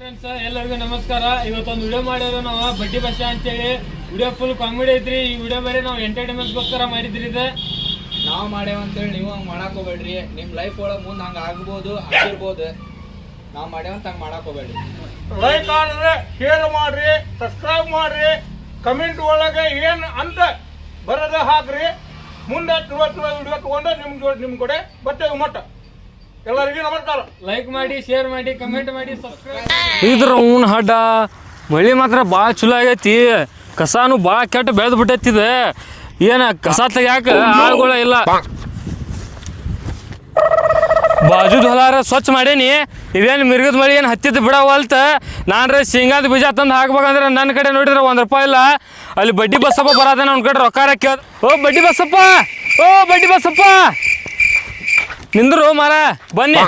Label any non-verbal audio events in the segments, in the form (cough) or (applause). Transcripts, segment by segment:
Friends ಎಲ್ಲರಿಗೂ ನಮಸ್ಕಾರ. ಇವತ್ತೊಂದು ವಿಡಿಯೋ ಮಾಡಿದ್ರು ನಾವು ಬಡ್ಡಿ ಬಸ್ಸ ಅಂತೇಳಿ. ವಿಡಿಯೋ ಫುಲ್ ಕಾಮಿಡಿ ಐತ್ರಿ. ಈ ವಿಡಿಯೋ ಬೇರೆ ನಾವು ಎಂಟರ್ಟೈನ್ಮೆಂಟ್ಗೋಸ್ಕರ ಮಾಡಿದ್ರಿ ಇದು. ನಾವು ಮಾಡ್ಯಾವ ಅಂತೇಳಿ ನೀವು ಹಂಗೆ ಮಾಡಕ್ ಹೋಗ್ಬೇಡ್ರಿ. ನಿಮ್ಮ ಲೈಫ್ ಒಳಗೆ ಮುಂದೆ ಹಂಗೆ ಆಗ್ಬೋದು ಆಗಿರ್ಬೋದು ನಾವು ಮಾಡ್ಯಾವಂತ ಹಂಗೆ ಮಾಡಕ್ ಹೋಗ್ಬೇಡ್ರಿ. ಲೈಕ್ ಮಾಡಿದ್ರೆ ಶೇರ್ ಮಾಡ್ರಿ ಸಬ್ಸ್ಕ್ರೈಬ್ ಮಾಡ್ರಿ. ಕಮೆಂಟ್ ಒಳಗೆ ಏನು ಅಂತ ಬರೋದ ಹಾಕ್ರಿ. ಮುಂದೆ ವಿಡಿಯೋ ತಗೊಂಡು ನಿಮ್ ನಿಮ್ಮ ನಿಮ್ ಕಡೆ ಬರ್ತೇವೆ ಮಟ್ಟ. ಎಲ್ಲರಿಗೂ ನಮಸ್ಕಾರ. ಲೈಕ್ ಮಾಡಿ ಶೇರ್ ಮಾಡಿ ಕಮೆಂಟ್ ಮಾಡಿ ಸಬ್ಸ್ಕ್ರೈಬ್ ಇದ್ರ ಹೂನ್ ಹಡ್ಡ ಮಳಿ ಮಾತ್ರ ಭಾಳ ಚಲೋ ಆಗೈತಿ. ಕಸಾನು ಭಾಳ ಕೆಟ್ಟ ಬೆಳೆದು ಬಿಟ್ಟೈತಿದೆ. ಏನ ಕಸ ತೆಗ್ಯಾಕ ಆಳುಗಳ ಇಲ್ಲ. ಬಾಜುದ ಹೊಲಾರ ಸ್ವಚ್ಛ ಮಾಡೇನಿ. ಇದೇನು ಮಿರ್ಗದ ಮಳಿ ಏನು ಹತ್ತಿದ್ದು ಬಿಡವಲ್ತ ರೀ ಶೇಂಗಾದ ಬೀಜ ತಂದು ಹಾಕ್ಬೇಕಂದ್ರೆ ನನ್ನ ಕಡೆ ನೋಡಿದ್ರೆ ಒಂದು ರೂಪಾಯಿ ಇಲ್ಲ. ಅಲ್ಲಿ ಬಡ್ಡಿ ಬಸಪ್ಪ ಬರತಾನ ಅವ್ನ ಕಡೆ ರೊಕ್ಕ ಕೇಳ ಓ ಬಡ್ಡಿ ಬಸಪ್ಪ! ಓ ಬಡ್ಡಿ ಬಸ್ಸಪ್ಪ ನಿಂದ್ರು ಮಾರ ಬನ್ನಿ.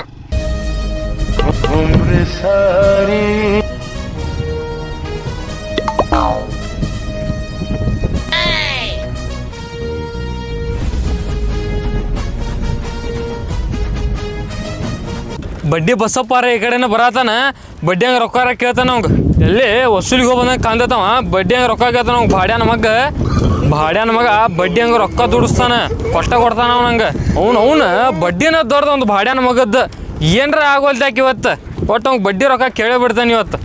ಬಡ್ಡಿ ಬಸ್ಸಪ್ಪಾರ ಈ ಕಡೆನ ಬರತಾನ ಬಡ್ಡಿ ಹಂಗೆ ರೊಕ್ಕ ಕೇಳ್ತಾನ ಅವಂಗ. ಎಲ್ಲಿ ವಸೂಲಿಗೆ ಹೋಗಿ ಬಂದಂಗೆ ಕಾಂದತಾವ ಬಡ್ಡಿ ಹಂಗೆ ರೊಕ್ಕ ಕೇಳ್ತಾನ ಅವ್ನು ಬಾಡ್ಯಾನ ಮಗ ಭಾಡ್ಯಾನ ಮಗ ಬಡ್ಡಿ ಹಂಗ ರೊಕ್ಕ ದುಡಿಸ್ತಾನ, ಕೊಟ್ಟ ಕೊಡ್ತಾನ ಅವ್ನಂಗೆ ಅವ್ನು ಅವ್ನು ಬಡ್ಡಿನ ದೊಡ್ಡ ಒಂದು ಭಾಡ್ಯಾನ ಮಗದ್ದು. ಏನರ ಆಗೋಲ್ತಾಕ ಇವತ್ತು? ಒಟ್ಟು ಅವ್ಗೆ ಬಡ್ಡಿ ರೊಕ್ಕ ಕೇಳೇ ಬಿಡ್ತಾನೆ ಇವತ್ತು.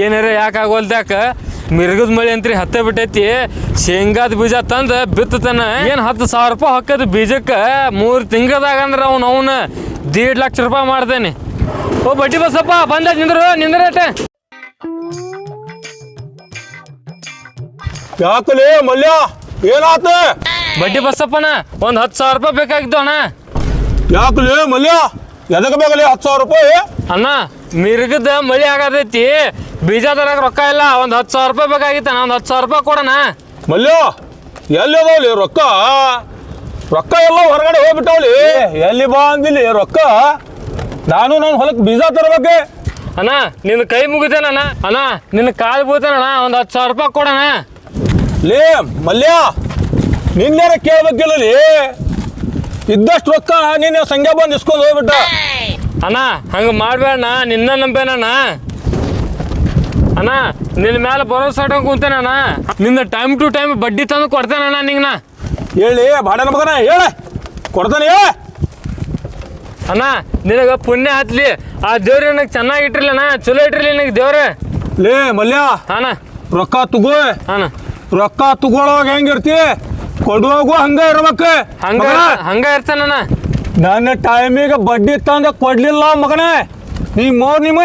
ಏನಾರ ಯಾಕೆ ಆಗೋಲ್ತಾಕ ಮಿರ್ಗದ ಮಳೆ ಅಂತ್ರಿ ಹತ್ತೆ ಬಿಟ್ಟೈತಿ. ಶೇಂಗಾದ ಬೀಜ ತಂದು ಬಿತ್ತತಾನ. ಏನು ಹತ್ತು ಸಾವಿರ ರೂಪಾಯಿ ಹಾಕದ ಬೀಜಕ್ಕೆ ಮೂರು ತಿಂಗಳದಾಗ ಅಂದ್ರೆ ಅವ್ನು, ಅವನು ದೀಡ್ ಲಕ್ಷ ರೂಪಾಯಿ ಮಾಡ್ತೇನೆ. ಓ ಬಡ್ಡಿ ಬಸಪ್ಪ, ಬಂದ, ನಿಂದ್ರು ನಿಂದ್ರಟೆ ಯಾಕಲೇ ಮಲ್ಯ? ಏನಾತ ಬಡ್ಡಿ ಬಸಪ್ಪನ ಒಂದ್ ಹತ್ತು ಸಾವಿರ ರೂಪಾಯಿ ಬೇಕಾಗಿತ್ತು ಅಣ್ಣ. ಯಾಕಲೇ ಮಲ್ಯ? ಎದಕ್ಕೆ ಬೇಕಲೇ ಹತ್ತು ಸಾವಿರ ರೂಪಾಯಿ? ಅಣ್ಣ ಮಿರ್ಗದ ಮಳಿ ಆಗದೈತಿ. ಬೀಜ ತರಕ ರೊಕ್ಕ ಇಲ್ಲ ಒಂದ್ ಹತ್ತು ಸಾವಿರ ರೂಪಾಯಿ ಬೇಕಾಗಿತ್ತು ಅಣ್ಣ ಒಂದು ಹತ್ತು ಸಾವಿರ ರೂಪಾಯಿ ಕೊಡೋಣ. ಮಲ್ಯ ಎಲ್ಲಿ ರೊಕ್ಕ? ರೊಕ್ಕ ಎಲ್ಲ ಹೊರಗಡೆ ಹೋಗ್ಬಿಟ್ಟವಲಿ. ಎಲ್ಲಿ ಬಾ ಅಂದಿಲ್ಲಿ ರೊಕ್ಕ? ನಾನು ನನ್ನ ಹೊಲಕ್ಕೆ ಬೀಜ ತರಬೇಕೆ? ಅಣ್ಣ ನಿನ್ನ ಕೈ ಮುಗಿತೇನಣ್ಣ. ಅಣ್ಣ ನಿನ್ನ ಕಾಲು ಬೀಳ್ತೇನಣ್ಣ ಒಂದು ಹತ್ತು ಸಾವಿರ ರೂಪಾಯಿ ಕೊಡೋಣ. ಲೇ ಮಲ್ಯ ನಿನ್ನೇನ ಕೇಳ್ಬೇಕಿಲ್ಲ ಲೇ ಇದ್ದಷ್ಟು ರೊಕ್ಕ ನೀನು ಸಂಖ್ಯೆ ಬಂದು ಇಸ್ಕೊಂಡು ಹೋಗ್ಬಿಟ್ಟ. ಅಣ್ಣ ಹಂಗೆ ಮಾಡ್ಬೇಡ ನಿನ್ನ ನಂಬೇನಣ್ಣ. ಅಣ್ಣ ನಿನ್ನ ಮೇಲೆ ಭರೋಸಾ ಇಟ್ಕೊಂಡು ಕುಂತೇನಣ್ಣ ನಿನ್ನ ಟೈಮ್ ಟು ಟೈಮ್ ಬಡ್ಡಿ ತಂದು ಕೊಡ್ತೇನಣ್ಣ ನಿಂಗೆ ಹೇಳಿ ಬಾಡ ಮಗನ ಹೇಳ. ಕೊಡ್ತಾನೆ ಹೇಳ. ಅಣ್ಣ ನಿನಗೆ ಪುಣ್ಯ ಹತ್ಲಿ ಆ ದೇವ್ರ ನನಗೆ ಚೆನ್ನಾಗಿ ಇಟ್ಟಿರ್ಲಣ್ಣ ಚಲೋ ಇಟ್ಟಿರ್ಲಿ ನನಗೆ ದೇವ್ರ. ಲೇ ಮಲ್ಯ. ಅಣ್ಣ. ರೊಕ್ಕ ತಗೋ. ಅಣ್ಣ. ರೊಕ್ಕ ತಗೊಳೋವಾಗ ಹೆಂಗಿರ್ತಿ? ಕೊಡುವಾಗೂ ಹಂಗ ಇರ್ಬೇಕು. ಹಂಗ ಇರ್ತಾನ ಹಂಗ ಇರ್ತಾನ ನನ್ನ ಟೈಮಿಗೆ ಬಡ್ಡಿ ತಂದು ಕೊಡ್ಲಿಲ್ಲ ಮಗನ. ನೀ ಮೋರ್ ನಿಮ್ಮ.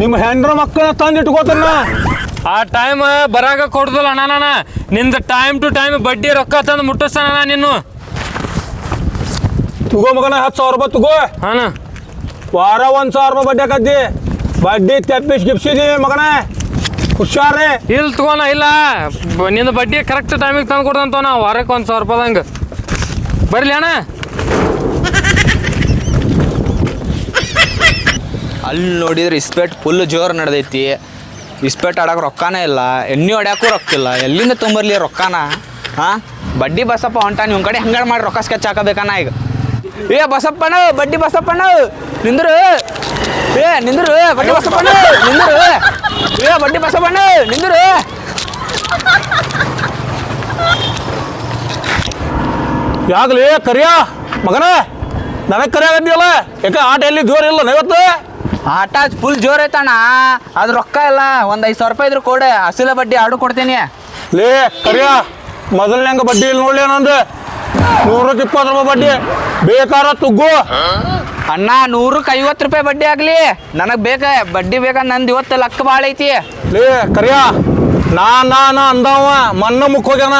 ನಿಮ್ಮ ಹೆಂಡ್ರ ಮಕ್ಕಳ ತಂದು ಇಟ್ಕೋತಾನ ಆ ಟೈಮ್ ಬರಾಗ ಕೊಡ್ದಲ್ಲ ಅಣ್ಣ ನಿಂದ ಟೈಮ್ ಟು ಟೈಮ್ ಬಡ್ಡಿ ರೊಕ್ಕ ತಂದು ಮುಟ್ಟಿಸ್ತಾನ ನೀನು ತಗೋ ಮಗನ ಹತ್ತು ಸಾವಿರ ರೂಪಾಯಿ ತಗೋ. ಅಣ್ಣ. ವಾರ ಒಂದು ಸಾವಿರ ರೂಪಾಯಿ ಬಡ್ಡಿ ಹಾಕತ್ತಿ. ಬಡ್ಡಿ ತೆಪ್ಪಿಸಿ ಗಿಪ್ಸಿದಿ ಮಗನೇ. ಹುಷಾರೇ. ಇಲ್ಲಿ ತಗೋಣ ಇಲ್ಲ. ನಿನ್ನ ನಿಂದು ಬಡ್ಡಿ ಕರೆಕ್ಟ್ ಟೈಮಿಗೆ ತಂದು ಕೊಡ್ದಂತ ನಾ ವಾರಕ್ಕೆ ಒಂದು ಸಾವಿರ ರೂಪಾಯಿದಂಗೆ ಬರಲಿ ಅಣ್ಣ. ಅಲ್ಲಿ ನೋಡಿದ್ರೆ ಇಸ್ಪೇಟ್ ಫುಲ್ ಜೋರು ನಡೆದೈತಿ. ಇಸ್ಪೇಟ್ ಆಡಕ್ಕೆ ರೊಕ್ಕನೇ ಇಲ್ಲ. ಎಣ್ಣೆ ಹೊಡ್ಯಾಕೂ ರೊಕ್ಕ ಇಲ್ಲ ಎಲ್ಲಿಂದ ತುಂಬರ್ಲಿ ರೊಕ್ಕನ? ಹಾಂ? ಬಡ್ಡಿ ಬಸಪ್ಪ ಹೊಂಟ ನಿಮ್ಮ ಕಡೆ ಹಂಗಾರ ಮಾಡಿ ರೊಕ್ಕ ಸ್ಕೆಚ್ ಹಾಕಬೇಕನ ಈಗ. ಏ ಬಸಪ್ಪಣ್ಣ ಬಡ್ಡಿ ಬಸಪ್ಪಣ್ಣ ನಿಂದ್ರು. ಏ ನಿಂದ್ರು ಬಡ್ಡಿ ಬಸಪ್ಪಣ್ಣ ನಿಂದ್ರು ಏ. ಬಡ್ಡಿ ಬಸಪ್ಪಣ್ಣ ನಿಂದ್ರು ಯಾಕಲೇ ಕರಿಯ ಮಗನ? ನನಗೆ ಕರಿಯಾಗಂದಿಯಲ್ಲ ಯಾಕೆ ಆಟ ಎಲ್ಲಿ ಜೋರ್ ಇಲ್ಲ ನೈವತ್ತು? ಆಟ ಫುಲ್ ಜೋರ್ ಐತಣ್ಣ. ಅದು ರೊಕ್ಕ ಇಲ್ಲ. ಒಂದು ಐದು ಸಾವಿರ ರೂಪಾಯಿ ಇದ್ರು ಕೊಡೆ. ಅಸಲ ಬಡ್ಡಿ ಆಡು ಕೊಡ್ತೀನಿ. ಲೇ ಕರಿಯ ಮೊದಲನೇ ಬಡ್ಡಿ ಇಲ್ಲಿ ನೋಡ್ಲಿ ನಂದು ನೂರಕ್ಕೆ ಇಪ್ಪತ್ತು ರೂಪಾಯಿ ಬಡ್ಡಿ. ಬೇಕಾರ ತುಗ್ಗು. ಅಣ್ಣ ನೂರಕ್ಕೆ ಐವತ್ತು ರೂಪಾಯಿ ಬಡ್ಡಿ ಆಗಲಿ. ನನಗೆ ಬೇಕ ಬಡ್ಡಿ ಬೇಕ ನಂದು ಇವತ್ತು ಲಕ್ಕ ಭಾಳ ಐತಿ. ಲೇ ಕರಿಯ. ನಾ ನಾ ನಾ ಅಂದವ ಮನ್ನ ಮುಕ್ಕೋಗ್ಯಾನ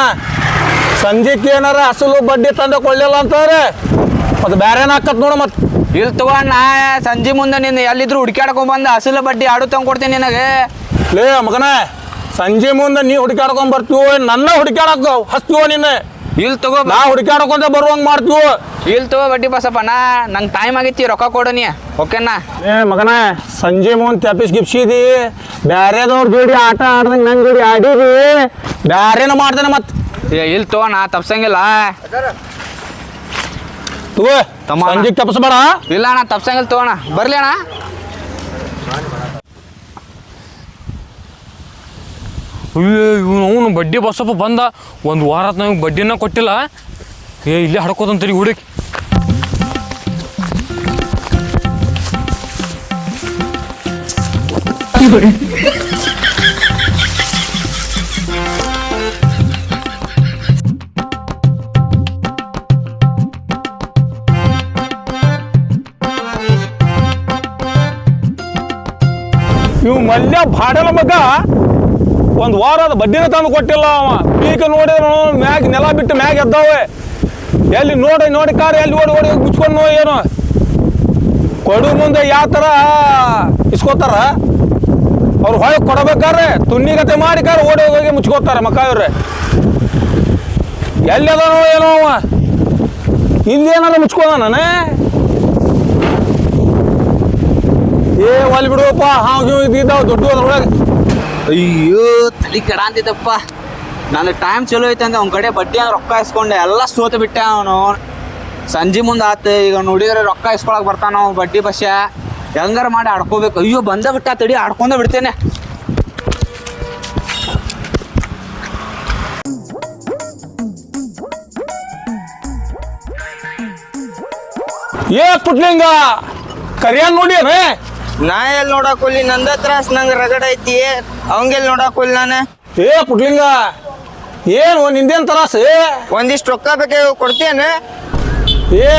ಸಂಜೆಕ್ಕೆ ಏನಾರ ಅಸಲು ಬಡ್ಡಿ ತಂದ ಕೊಳ್ಳಿಲ್ಲ ಅಂತಾರೆ ಅದು ಬೇರೆ ಹಾಕತ್ ನೋಡು ಮತ್ತೆ. ಇಲ್ಲಿ ನಾ ಸಂಜೆ ಮುಂದೆ ನೀನು ಎಲ್ಲಿದ್ರು ಹುಡ್ಕ್ಯಾಡ್ಕೊಂಡ್ ಬಂದ ಅಸಲು ಬಡ್ಡಿ ಆಡು ತಂದು ಕೊಡ್ತೀನಿ ನಿನಗೆ. ಲೇ ಮಗನ ಸಂಜೆ ಮುಂದೆ ನೀ ಹುಡುಕಾಡ್ಕೊಂಡ್ ಬರ್ತೀವೋ ನನ್ನ ಹುಡುಕಾಡಕ ಹಚ್ತೀವೋ ನಿನ್ನ? ಇಲ್ಲಿ ತಗೋ ನಾ ಹುಡುಕಾಡ್ಕೊಂತ ಬರುವಂಗ ಮಾಡ್ತೀವಿ? ಇಲ್ಲಿ ತಗೋ ಬಡ್ಡಿ ಬಸಪ್ಪಣ್ಣ ನಂಗೆ ಟೈಮ್ ಆಗೈತಿ ರೊಕ್ಕ ಕೊಡು ನೀ ಓಕೆನಾ ಏ ಮಗನ ಸಂಜೆ ಮುಂದೆ ತಪ್ಪಿಸ್ ಗಿಪ್ಸಿದಿ. ಬ್ಯಾರೆದವ್ರ ಜೋಡಿ ಆಟ ಆಡ್ದಂಗ ನಂಗೆ ಜೋಡಿ ಆಡಿದಿ. ಬ್ಯಾರೇನ ಮಾಡ್ತಾನೆ ಮತ್ತೆ? ಏ ಇಲ್ಲಿ ತಗೋ ನಾ ತಪ್ಸಂಗಿಲ್ಲ. ತಗೋ ತಮ್ಮ. ಸಂಜೆಗೆ ತಪ್ಪಿಸ್ಬೇಡ. ಇಲ್ಲ ಅಣ್ಣ ತಪ್ಸಂಗಿಲ್ಲ ತಗೋಣ ಬರ್ಲಿ ಅಣ್ಣ. ಅಯ್ಯೋ, ಇವನು, ಅವನು ಬಡ್ಡಿ ಬಸಪ್ಪ ಬಂದ. ಒಂದು ವಾರ ನಂಗೆ ಬಡ್ಡಿನ ಕೊಟ್ಟಿಲ್ಲ. ಏ, ಇಲ್ಲೇ ಹಡ್ಕೋತಂತೀರಿ ಹುಡುಕಿ ಇವ್ ಮಲ್ಯ ಬಾಡಲ ಮಗ. ಒಂದು ವಾರದ ಬಡ್ಡಿನ ತಂದು ಕೊಟ್ಟಿಲ್ಲ ಅವ. ಪೀಕ ನೋಡಿದ್ರು ಮ್ಯಾಗ ನೆಲ ಬಿಟ್ಟು ಮ್ಯಾಗ ಎದ್ದಾವೆ. ಎಲ್ಲಿ ನೋಡಿ ನೋಡಿ ಕಾರ, ಎಲ್ಲಿ ಓಡಿ ಓಡಿ ಮುಚ್ಕೊಂಡು ಏನು? ಕೊಡು ಮುಂದೆ ಯಾವ ಥರ ಇಸ್ಕೋತಾರ? ಅವ್ರು ಹೊಳಗೆ ಕೊಡಬೇಕಾದ್ರೆ ತುಣ್ಣಿಗತೆ ಮಾಡಿ ಕಾರ ಓಡಿ ಹೋಗಿ ಮುಚ್ಕೋತಾರ ಮಕ್ಕ ಇವ್ರೆ ಎಲ್ಲಿ ಅದಾನೋ ಏನೋ ಅವ? ಇಲ್ಲಿ ನಾನೇ? ಏ, ಒಲ್ ಬಿಡುವಪ್ಪ, ಹಾವು ಇದ್ದಾವ ದೊಡ್ಡ ಅದ್ರೊಳಗೆ ಅಯ್ಯೋ, ತಲೆ ಕೆಡ ಅಂತಿದ್ದಪ್ಪ. ನನಗೆ ಟೈಮ್ ಚಲೋ ಐತೆ ಅಂದ್ರೆ ಅವ್ನ ಕಡೆ ಬಡ್ಡಿ ಅಂದ್ರೆ ರೊಕ್ಕ ಇಸ್ಕೊಂಡೆ. ಎಲ್ಲ ಸೋತು ಬಿಟ್ಟೆ ಅವನು. ಸಂಜೆ ಮುಂದೆ ಆತು, ಈಗ ನೋಡಿದ್ರೆ ರೊಕ್ಕ ಇಸ್ಕೊಳಕ್ ಬರ್ತಾನ ಬಡ್ಡಿ ಬಸ್ಸ ಹೆಂಗಾರ ಮಾಡಿ ಆಡ್ಕೋಬೇಕು. ಅಯ್ಯೋ, ಬಂದ ಬಿಟ್ಟ, ತಡಿ, ಆಡ್ಕೊಂಡ ಬಿಡ್ತೇನೆ. ಏ ಪುಟ್ಲಿಂಗ, ಕರಿಯನ್ ನೋಡ್ಯಾನೆ ನಾ ಎಲ್ಲಿ ನೋಡಕ್ ಹೋಗ್ಲಿ ನಂದ ತ್ರಾಸ್ ನಂಗೆ ರಗಡ ಐತಿ. ಅವಂಗೆಲ್ಲಿ ನೋಡಕ್ ಹೋಗ್ಲಿ ನಾನು. ಏ ಪುಟ್ಲಿಂಗ ಏನು ನಿಂದೇನ್ ತ್ರಾಸ್? ಒಂದಿಷ್ಟು ರೊಕ್ಕ ಬೇಕೆ ಕೊಡ್ತೇನೆ. ಏ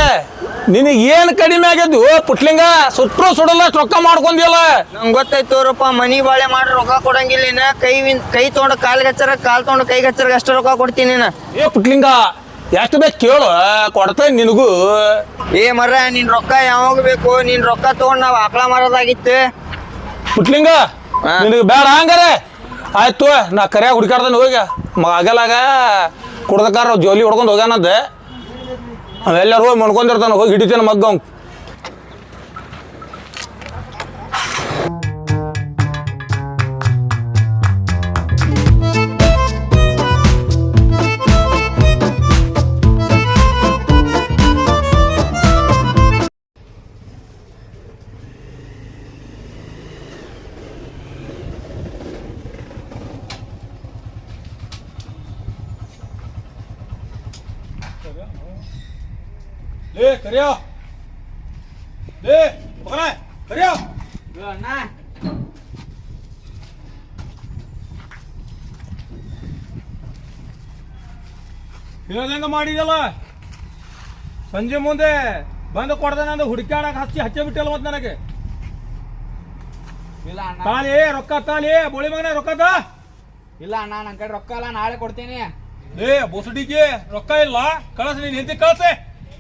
ನಿನಗೆ ಏನು ಕಡಿಮೆ ಆಗಿದ್ದು ಪುಟ್ಲಿಂಗ ಸುಟ್ರು ಸುಡಲ್ಲ ರೊಕ್ಕ ಮಾಡ್ಕೊಂದಿಲ್ಲ ನಂಗೆ ಗೊತ್ತಾಯ್ತು ಅವ್ರಪ್ಪ ಮನಿ ಬಾಳೆ ಮಾಡಿ ರೊಕ್ಕ ಕೊಡಂಗಿಲ್ಲ ಕೈ ಕೈ ತೊಗೊಂಡು ಕಾಲ್ಗೆ ಗಚ್ಚರ ಕಾಲ್ ತೊಗೊಂಡು ಕೈಗೆ ಗಚ್ಚರ ಅಷ್ಟು ರೊಕ್ಕ ಕೊಡ್ತೀನಿ ಏ ಪುಟ್ಲಿಂಗ ಎಷ್ಟು ಬೇಕು ಕೇಳು. ಕೊಡ್ತೇನೆ ನಿನಗೂ. ಏ ಮರ ನಿನ್ ರೊಕ್ಕ ಯಾವಾಗ ಬೇಕು? ನಿನ್ ರೊಕ್ಕ ತಗೊಂಡ್ ನಾವು ಆಕಳ ಮಾರೋದಾಗಿತ್ತು. ಪುಟ್ಲಿಂಗ ನಿನಗ ಬೇಡ ಹಂಗಾರೆ. ಆಯ್ತು ನಾ ಕರಿಯಾಗ ಹುಡುಕಾಡ್ದಾನೆ ಹೋಗಿ. ಮಗಲಾಗ ಕುಡ್ದಕಾರ ಜೋಲಿ ಹೊಡ್ಕೊಂಡು ಹೋಗ್ಯಾನಂತೆ. ಅವೆಲ್ಲರೂ ಮಣ್ಕೊಂಡಿರ್ತಾನೆ ಹೋಗಿ ಹಿಡಿತೇನೆ ಮಗ್ಗ ಅವ್ನ್. ಲೇ ಕರಿಯೋ. ಲೇ ಮಗನ ಕರಿಯೋ. ಹೇಳದಂಗ ಮಾಡಿದಲ್ಲ ಸಂಜೆ ಮುಂದೆ ಬಂದು ಕೊಡದ ನಂದು ಹುಡುಕಾಡಕ್ ಹಚ್ಚಿ ಹಚ್ಚ ಬಿಟ್ಟಲ್ಲ ಮತ್ತೆ ನನಗೆ. ಇಲ್ಲ ಅಣ್ಣ. ತಾಲಿ ರೊಕ್ಕ ತಾಲಿ ಬೋಳಿ ಮಗನ ರೊಕ್ಕ ತಾ. ಇಲ್ಲ ಅಣ್ಣ ನನ್ ಕಡೆ ರೊಕ್ಕ ಇಲ್ಲ ನಾಳೆ ಕೊಡ್ತೀನಿ. ಏ ಬೊಸಡಿಗೆ ರೊಕ್ಕ ಇಲ್ಲ ಕಳಸ ನೀನ್ ಹಿಂದಿ ಕಳ್ಸೆ.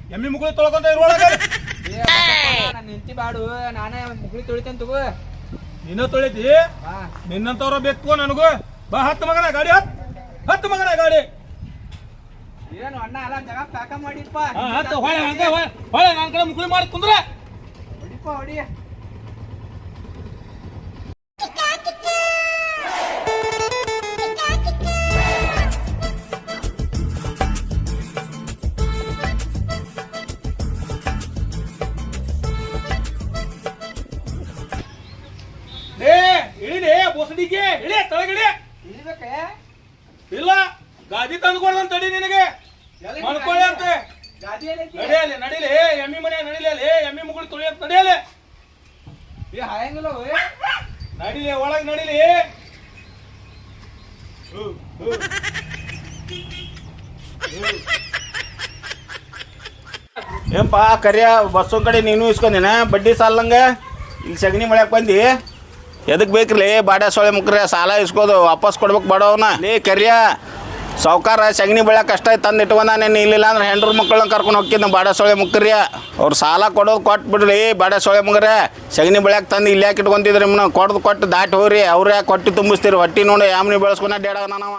ಎಮ್ಮಿ ಮುಗುಳಿ ತೊಳ್ಕೊಂತ ಇರುವಾಗ (laughs) ನನ್ನ ನಿಂತಿ ಬಾಡು ನಾನೇ ಮುಗುಳಿ ತೊಳಿತೇನೆ ತಗೋ. ನಿನ್ನ ತೊಳಿತಿ? ನಿನ್ನಂತವ್ರ ಬೇಕು ನನಗೂ. ಬಾ ಹತ್ತು ಮಗನ ಗಾಡಿ ಹತ್. ಹತ್ತು ಮಗನ ಗಾಡಿ. ಏನು ಅಣ್ಣ ಎಲ್ಲ ಜಗ ಪ್ಯಾಕ ಮಾಡಿಪ್ಪ. ಹಾ, ಹತ್ತು ಹೊಳೆ ಹಂಗೆ ಹೊಳೆ ಹೊಳೆ ನನ್ನ ಕಡೆ ಮುಗುಳಿ ಮಾಡಿ ಕುಂದ್ರೆ. ಹೊಡಿಪ್ಪ ಹೊಡಿ. ಬೊಸಡಿಗೆ ಇಳಿ ತಳಗಿಳಿ. ಇಳಿಬೇಕೆ? ಇಲ್ಲ ಗಾದಿ ತಂದು ಕೊಡ್ದಂತ ತಡಿ ನಿನಗೆ. ಮಾಡ್ಕೊಳ್ಳಿ ಅಂತ. ನಡೆಯಲಿ ನಡಿಲಿ. ಎಮ್ಮಿ ಮನೆ ನಡಿಲಿ ಅಲ್ಲಿ. ಎಮ್ಮಿ ಮುಗುಳು ತುಳಿ ಅಂತ ನಡೆಯಲಿ ಏ ಹಾಯಂಗಿಲ್ಲ ಓಯ್ ನಡಿಲಿ ಒಳಗೆ ನಡಿಲಿ. ಏನ್ಪಾ ಕರಿಯ ಬಸ್ಸೊಂದ್ ಕಡೆ ನೀನು ಇಸ್ಕೊಂದಿನ ಬಡ್ಡಿ ಸಾಲಂಗ? ಇಲ್ಲಿ ಸಗಣಿ ಮಳ್ಯಾಕ ಬಂದಿ? ಎದಕ್ ಬೇಕ್ರಿ? ಬಾಡ ಸೊಳೆ ಮುಕ್ರೆ ಸಾಲ ಇಸ್ಕೋದು, ವಾಪಸ್ ಕೊಡ್ಬೇಕು ಬಡವನ ಲೇ, ಕರಿಯ. ಸಾವ್ಕಾರ, ಸಗಣಿ ಬೆಳ್ಯಾಕ ಅಷ್ಟ ತಂದು ಇಟ್ಕೊಂಡ ನೀನು ಇಲ್ಲಿಲ್ಲ ಅಂದ್ರೆ ಹೆಂಡ್ರ ಮಕ್ಕಳನ್ನ ಕರ್ಕೊಂಡು ಹೋಗ್ಕಿದ್ನ ಬಾಡ ಸೊಳೆ ಮುಕ್ರಿಯ ಅವ್ರು ಸಾಲ ಕೊಡೋದು ಕೊಟ್ಟು ಬಿಡ್ರಿ. ಬಾಡ ಸೊಳೆ ಮುಗ್ರೆ ಸಗಣಿ ಬೆಳ್ಯಾಕ ತಂದು ಇಲ್ಲಿ ಯಾಕೆ ಇಟ್ಕೊಂತಿದ್ರಿ ನಿಮ್ಮನ್ನ ಕೊಡ್ದು ಕೊಟ್ಟು ದಾಟಿ ಹೋಗ್ರಿ. ಅವ್ರು ಯಾಕೆ ಕೊಟ್ಟು ತುಂಬಿಸ್ತೀರಿ? ಹೊಟ್ಟಿ ನೋಡಿ, ಯಾಮನಿ ಬೆಳೆಸ್ಕೊಂಡ ಡೇಡಾಗ ನಾನವ